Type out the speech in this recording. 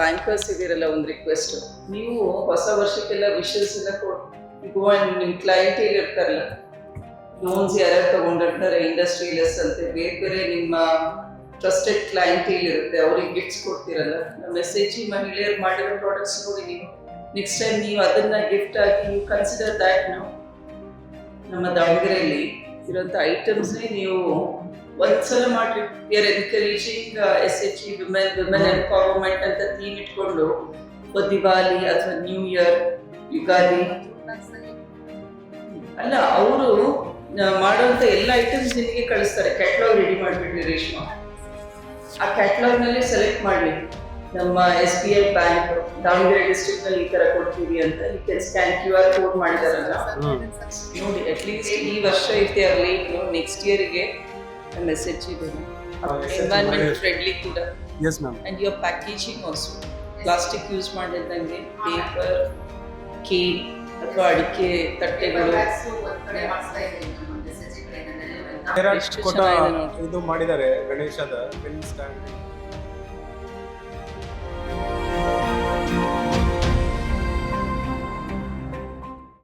Bankers ಇದ್ದಿರಲ್ಲ ಒಂದು request ನೀವು ಹೊಸ ವರ್ಷಕ್ಕೆಲ್ಲ ವಿಶಸ್ ಎಲ್ಲ ಕೊಟ್ಟು ನಿಮ್ಮ ಕ್ಲೈಂಟ್ ಇರ್ತಾರಲ್ಲ ಲೋನ್ಸ್ ಯಾರ್ಯಾರು ತಗೊಂಡಿರ್ತಾರೆ ಇಂಡಸ್ಟ್ರಿಯಲಿಸ್ಟ್ ಅಂತೆ, ಬೇರೆ ಬೇರೆ ನಿಮ್ಮ ಟ್ರಸ್ಟೆಡ್ ಕ್ಲೈಂಟ್ ಇರುತ್ತೆ, ಅವ್ರಿಗೆ ಗಿಫ್ಟ್ಸ್ ಕೊಡ್ತೀರಲ್ಲ? ನಮ್ಮ ಮಹಿಳೆಯರು ಮಾಡಿರೋ ಪ್ರಾಡಕ್ಟ್ಸ್ ನೋಡಿ ನೀವು. ನೆಕ್ಸ್ಟ್ ಟೈಮ್ ನೀವು ಅದನ್ನ ಗಿಫ್ಟ್ ಆಗಿ ನೀವು ಕನ್ಸಿಡರ್ ದ್ಯಾಟ್ ನಾವು ನಮ್ಮ ದಾವಣಗೆರೆಯಲ್ಲಿ ಇರೋಂಥ ಐಟಮ್ಸ್ನೇ ನೀವು ಒಂದ್ಸಲ ಮಾಡಿ we are encouraging S H E women women empowerment ಅಂತ ಥೀಮ್ ಇಟ್ಕೊಂಡು ದಿವಾಲಿ ಅಥವಾ ನ್ಯೂ ಇಯರ್ ಯುಗಾದಿ ಅಲ್ಲ, ಅವರು ಮಾಡುವಂತ ಎಲ್ಲ ಐಟಮ್ಸ್ ನಿಮಗೆ ಕಳಿಸ್ತಾರೆ. ಕ್ಯಾಟ್ಲಾಗ್ ರೆಡಿ ಮಾಡಿಬಿಡ್ರಿ ರೇಷ್ಮಾ. ಆ ಕ್ಯಾಟ್ಲಾಗ್ನಲ್ಲಿ ಸೆಲೆಕ್ಟ್ ಮಾಡಲಿ ನಮ್ಮ S B I bank Davanagere ಡಿಸ್ಟ್ರಿಕ್ಟ್ನಲ್ಲಿ ಈ ತರ ಕೊಡ್ತೀವಿ ಅಂತ ಈ ಸ್ಕ್ಯಾನ್ ಕ್ಯೂ ಆರ್ ಕೋಡ್ ಮಾಡಿದಾರಲ್ಲ? ನೋಡಿ ಅಟ್ಲೀಸ್ಟ್ ಈ ವರ್ಷ ಇದೆ ಅಲ್ಲಿ ನೆಕ್ಸ್ಟ್ ಇಯರ್ಗೆ ಮೆಸೇಜ್ ಇದೆ. ಎನ್ವೈರನ್ಮೆಂಟ್ ಫ್ರೆಂಡ್ಲಿ ಕೂಡ. Yes ma'am and your packaging also plastic use ಮಾಡಿದಂಗೆ paper cake ಅಥವಾ ಅಡಿಕೆ ತಟ್ಟೆಗಳು. ಇದು. ಮಾಡಿದ್ದಾರೆ ಗಣೇಶದ ಫಿಲ್ಮ್ ಸ್ಟ್ಯಾಂಡ್